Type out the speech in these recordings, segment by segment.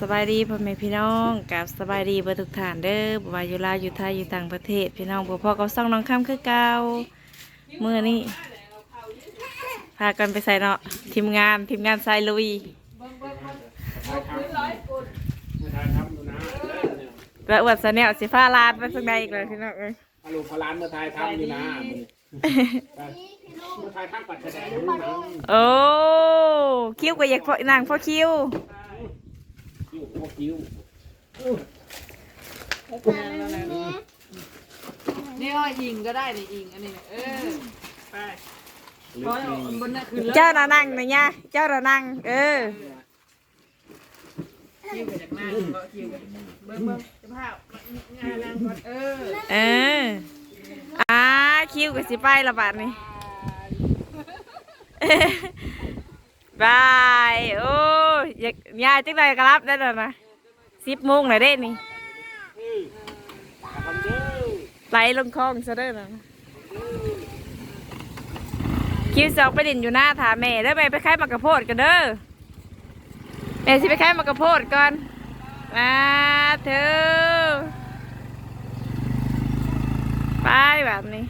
สบายดีพ่อแม่พี่น้องกับสบายดีเบอร์ทุกฐานเด้อบ่ว่าอยู่ลาวอยู่ไทยอยู่ต่างประเทศ พี่น้องบ่พ่อก็ซ่องน้องคำคือเก่าเมื่อนี้พากันไปใส่เนาะทีมงานทีมงานสายลุยไม่ทายทำอยู่นะเนี่ยและอวดสะแนวสิฟ้าลาดไปสักใดอีกเลยพี่น้องเอ้ยอารมณ์พลานเมื่อทายทำอยู่นะเมื่อทายทำปัดแสดงรู้นะโอ้คิ้วก็อยากพอนางพ่อคิ้ว คิ้วพวกคิ้วนี่ก็ยิงก็ได้นี่ยิงอันนี้เนี่ยเออไปเพราะบนนั้นคือเจ้าน่ะนั่งนะเนี่ยเจ้าน่ะนั่งเออ คิวไปจากหน้าก็คิวไปเบิ้งเบิ้งจะพาพงานนางก่อนเออเอออ่าคิ้วก็สิไปละบาดนี้บาย โอ้ย อยากยายจังไดก็รับได้แล้วนะสิบโมงเลยเด้นี่ไหลลงคลองซะเด้นะคิวสองไปดินอยู่หน้าถาแม่เด้อแม่ไปขายมากระโพดกันเด้อแม่สิไปขายมากระโพดก่อนมาเธอไปแบบนี้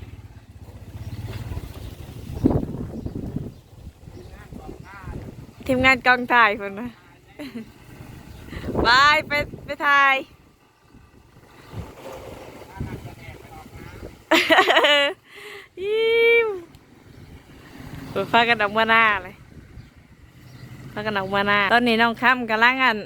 ทีมงานกองถ่ายคนนะไปไปไปถ่ายยิ้วเปิดฟ้ากันออกมาหน้าเลยฟากันออกมาหน้า ตอนนี้น้องค้ำกำลังงาน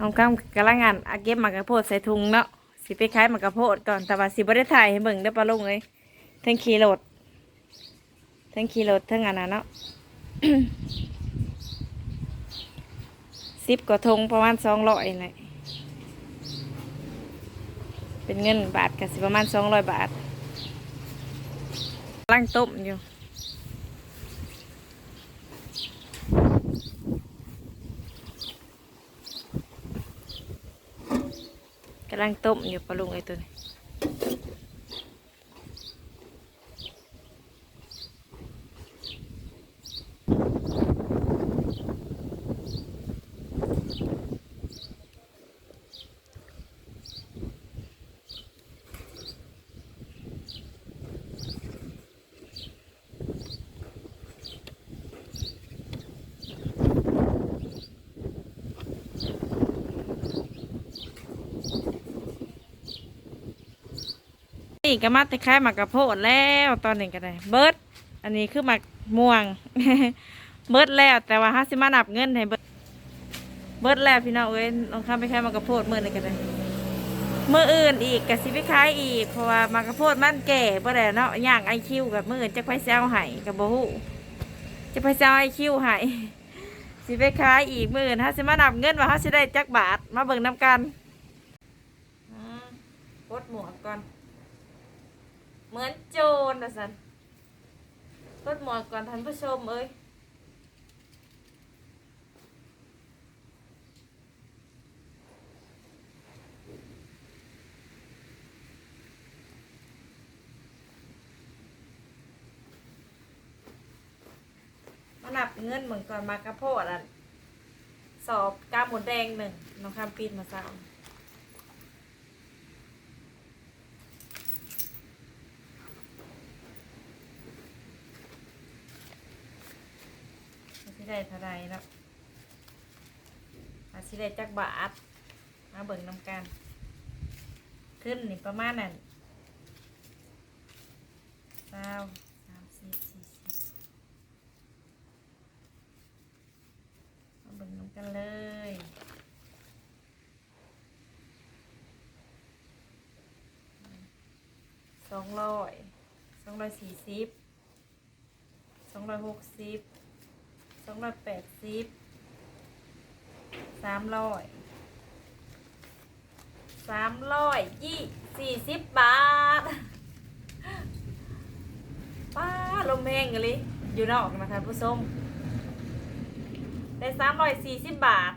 น้องค้ำกำลังงานอาเก็บหมากกระโพดใส่ถุงเนาะสิไปขายหมากกระโพดก่อนแต่ว่าสิบ่ได้ถ่ายให้เบิ่งได้ปลาลุงเลยทั้งขี่รถ ทั้งขี่รถทั้งอันนั้นเนาะสิบกว่าทงประมาณสองร้อยเลยเป็นเงินบาทก็สิประมาณสองร้อยบาทกำลังต้มอยู่กำลังต้มอยู่ปลาลุงไอ้ตัวนี้ นี่ก็มาแต่คล้ายหมากกระโพดแล้วตอนนี้ก็ได้ เบิร์ดอันนี้คือหมากม่วง เบิร์ดแล้วแต่ว่าห้าสิมานับเงินให้เบิร์ดเบิร์ดแล้วพี่น้องเอ้ยลองข้ามไปคล้ายหมากกระโพดเมื่อนี้ก็ได้เมื่ออื่นอีกกับสิไปคล้ายอีกเพราะว่าหมากกระโพดมันแก่บ่ได้เนาะย่างไอคิวกับมื่ออื่นจะไปแซวไห้กับโบหูจะไปแซวไอคิวไห้สิไปขายอีกมื่นถ้าสิมานับเงินว่าถ้าสิได้จักบาทมาเบิ่งน้ำกันอืมกดหมวกก่อน มือนโจรนะสันกดหมวกก่อนท่านผู้ชมเอ้ยมานับเงินเหมือนก่อนมากระโพดอะสอบกาหมดแดงหนึ่งน้องข้ามปีนมาสาม ได้เท่าไรแล้วอาสิได้จักบาทมาเบิ่งน้ำกัน ขึ้นนี่ประมาณนั้นเก้าสามสิบสี่สิบมาเบิ่งน้ำกันเลยสองร้อยสองร้อยสี่สิบสองร้อยหกสิบ สองร้อยแปดสิบสามร้อยสามร้อยยี่สี่สิบบาทป้าลมแห้งกันเลยอยู่นอกนะคะผู้ชมได้สามร้อยสี่สิบบาท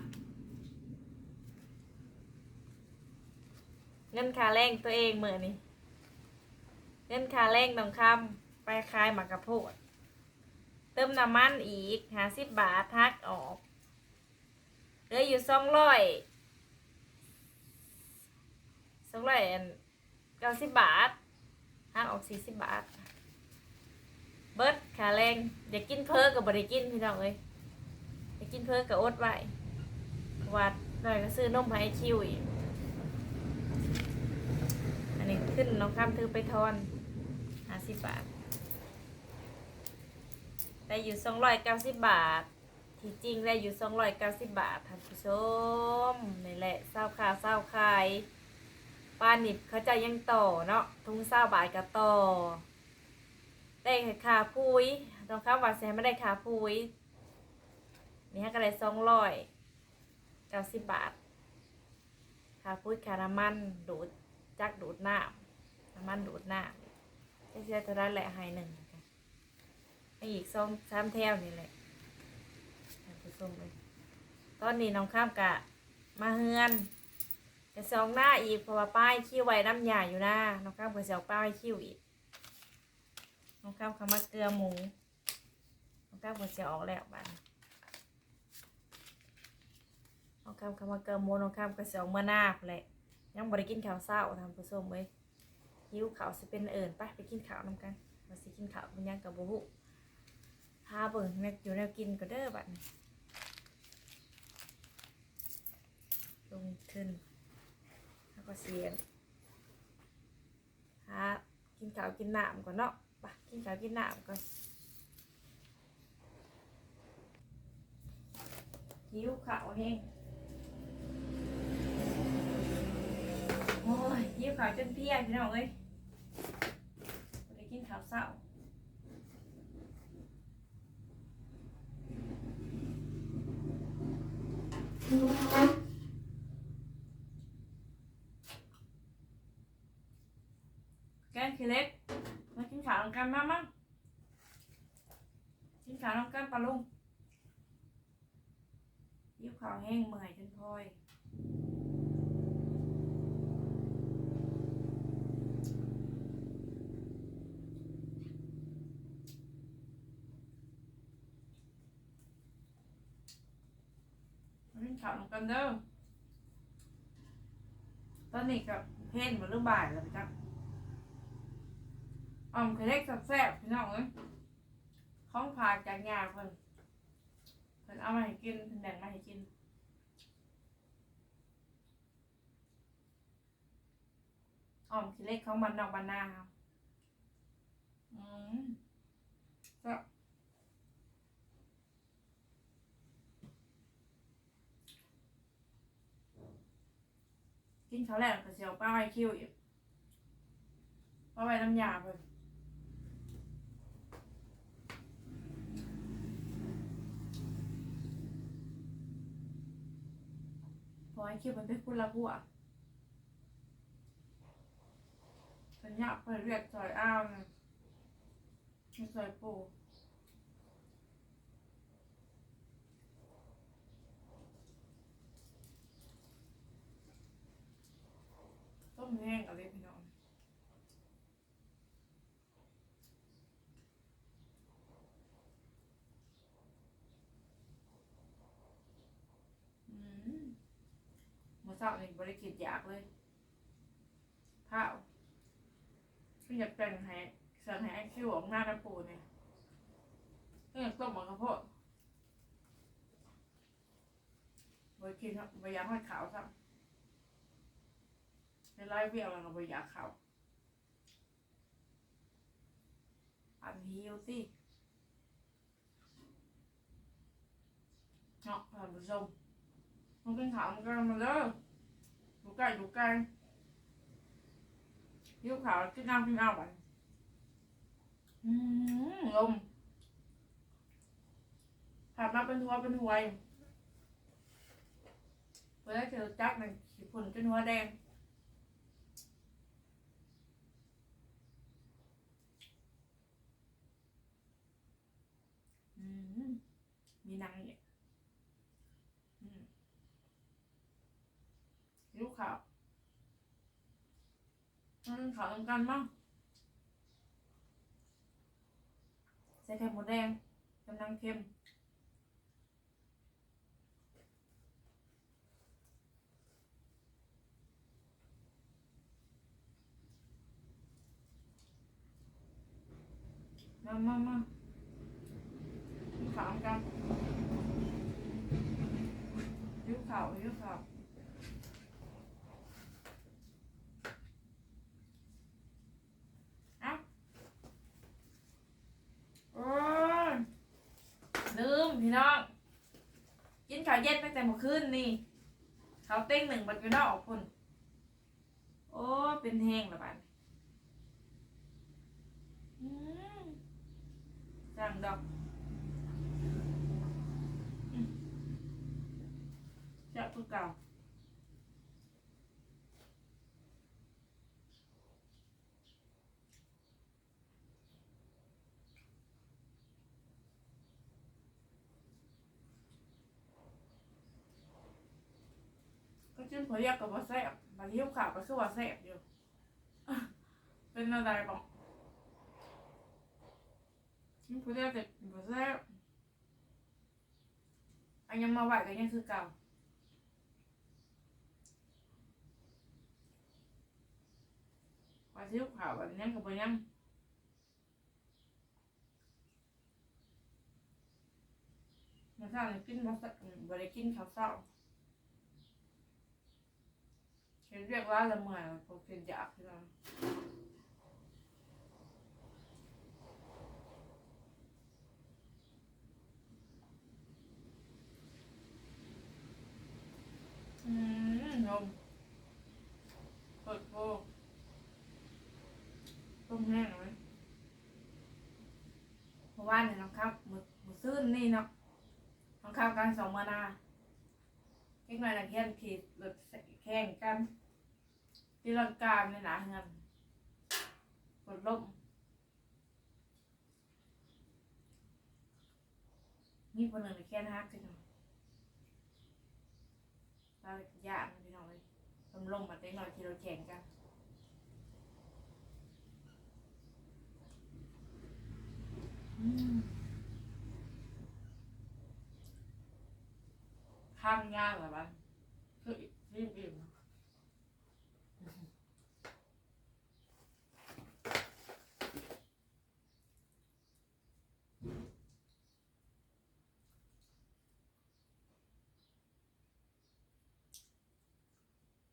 เงินค่าแรงตัวเองเหมือนนี่เงินค่าแรงต้องคำไปขายหมากกระโพด เติมน้ำมันอีกหาสิบบาททักออกเหลืออยู่สองร้อยสองร้อยเก้าสิบบาทหักออกสี่สิบบาท เบิร์ดขาแรงอยากกินเพ้อกับบริกินพี่น้องเอ้ยอยากกินเพ้อกับอดไว้วัดหน่อยก็ซื้อนมให้คิวอีกอันนี้ขึ้นน้องข้ามถือไปทอนห้าสิบบาท ได้อยู่สองร้อยเก้าสิบบาท ที่จริงได้อยู่สองร้อยเก้าสิบบาทท่านผู้ชมนี่แหละเศร้าค่าเศร้าขายปลาหนิบเขาจะยังต่อเนาะทุ่งเศร้าบาทกับต่อได้ค่าพุยต้องข้ามวัดแสนไม่ได้ค่าพุยนี่ฮะก็ได้สองร้อยเก้าสิบบาทค่าพุยค่าน้ำมันดูดจักดูดน้ำน้ำมันดูดน้ำได้เสียเท่าไรแหละให้หนึ่ง อีกสองสามแถวนี่แหละท่านผู้ชมเลยตอนนี้น้องข้ามกะมาเฮือนจะสองหน้าอีกเพราะว่าป้ายคิ้วไว้น้ำยาอยู่นะน้องข้ามก็จะเอาป้ายคิ้วอีกน้องข้ามเขามาเกลือหมูน้องข้ามก็จะออกแล้วบ้านน้องข้ามเขามาเกลือหมูน้องข้ามก็จะออกเมื่อหน้าพู้นแหละยังบริกินข้าวเศร้าท่านผู้ชมเลยหิวข้าวสิเป็นเอิญไปไปกินข้าวน้ำกันมาสิกินข้าวมันยังกับบุหุ พาเบิ่งแม่อยู่แนวกินก็เด้อบัดนี้ลงขึ้น แล้วก็เสียนหากินข้าวกินน้ำก่อนเนาะไปกินข้าวกินน้ำก่อนหิวข้าวแห้งโอ้ยหิวข้าวจนเพลียพี่น้องเอ้ยได้กินข้าวเช้า แกงขี้เล็ก มากินข้าวกันมามั้งกินขาวนำกันปลาลุงยิบขาวแห้งเมื่อยจนพลอยมากิน ข้าวน้ำกันเด้อตอนนี้กับเพนมาเรื่องบ่ายแล้วจ้ะอ่อมคือเล็กแซ่บพี่น้องเอ้ยของผาจากยาเพิ่นเพิ่นเอามาให้กินเพิ่นแบ่งมาให้กินอ่อมคือเล็กของมันนอกบานนาครับอืมก็ กินเขาวแล้วก็เสียวป้าไว้คิวอีกป้าไว้น้ำยาเพิ่นพอให้คิดมันเป็นคุณละหัวสัญญาเปิดเรียกซอยอ้าวนะไม่ซอยปู มแห้งอะไรพี่น้องอืมหมูสับนี่บริกิตอยากเลยข้าวก็อยากแต่งให้สั่งให้ไอ้คิวออกหน้าน้ำปูเนี่ยก็อยากต้มหมักข้าวโพดบริกิตบริยากให้ขาวซ้ำ ในไล่เบี้ยวแล้วก็บริยากขาอันฮิวสิเนาะท่านผู้ชมมันเป็นขาวมันก็มาเด้อดูไก่ดูไก่ยิ้วขาวกินน้ำกินน้ำไปอืมลมผ่านมาเป็นหัวเป็นหัวยเวลาเจอจักมันขีดผุ่นจนหัวแดงอืม มีหนังเนี่ยลูกขาวมันขาวตรงกันมั้งใส่ไข่หมูแดงกำลังเค็มมามามากินขาวกันยิ้ว ขาวยิ้วขาวเอ้าโอ้ยลืมพี่น้อง กินข้าวเย็นตั้งแต่เมื่อคืนนี่ข้าวเต้งหนึ่งบัดอยู่นอกพุ่นโอ้ เป็นแห้งละบาดสั่งดอกอืม จะคือเก่าก็จิ้มหัวยักกับว่าแซ่บบาดยิ้วขาวก็คือว่าแซ่บอยู่ เป็นอะไรบอกจิ้มหัวยักแต่ว่าแซ่บอันยังมาไหวก็ยังคือเก่า ว่ายิ้วขาวแบบนี้กับว่ายังมันเศร้าเลยกินมาสักบริกินข้าวเศร้าเห็นเรียกว่าละเมอยผมเป็นอยากที่เราอืมนมเปิดโบต้ มแห้งไหมเพราะว่าเนี่ยน้องข้าวมือมือซื่นนี่เนาะน้องข้าวกลางสองมานาเล็กน้อยนักเรียนขีดรถแข่งกันที่ร่างกายเนี่ยนะเงินกดล่มนี่คนหนึ่งแค่นักพี่น้อเราอยากพี่น้องเลยลมลมมาเต็งหน่อยที่เราแข่งกันอืม ข้ามยากเหรอบ้านคือรีบอิ่ม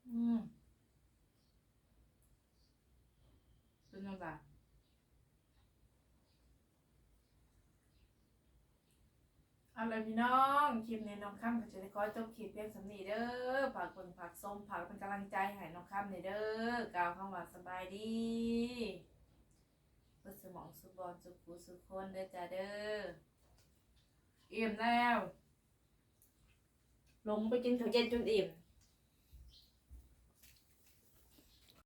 อืมเป็นยังไง เอาละพี่น้องคลิปนี้น้องข้ามก็จะได้ขอจบคลิปเพียงสำนีเด้อฝากคนฝากส้มฝากเป็นกำลังใจให้น้องข้ามในอยเด้อกล่าวคำว่าสบายดีเปิดสมองสุบอลสุขูสุขคนเด้อจ้าเด้ออิ่มแล้ว ลงไปกินข้าวเย็นจนอิ่ม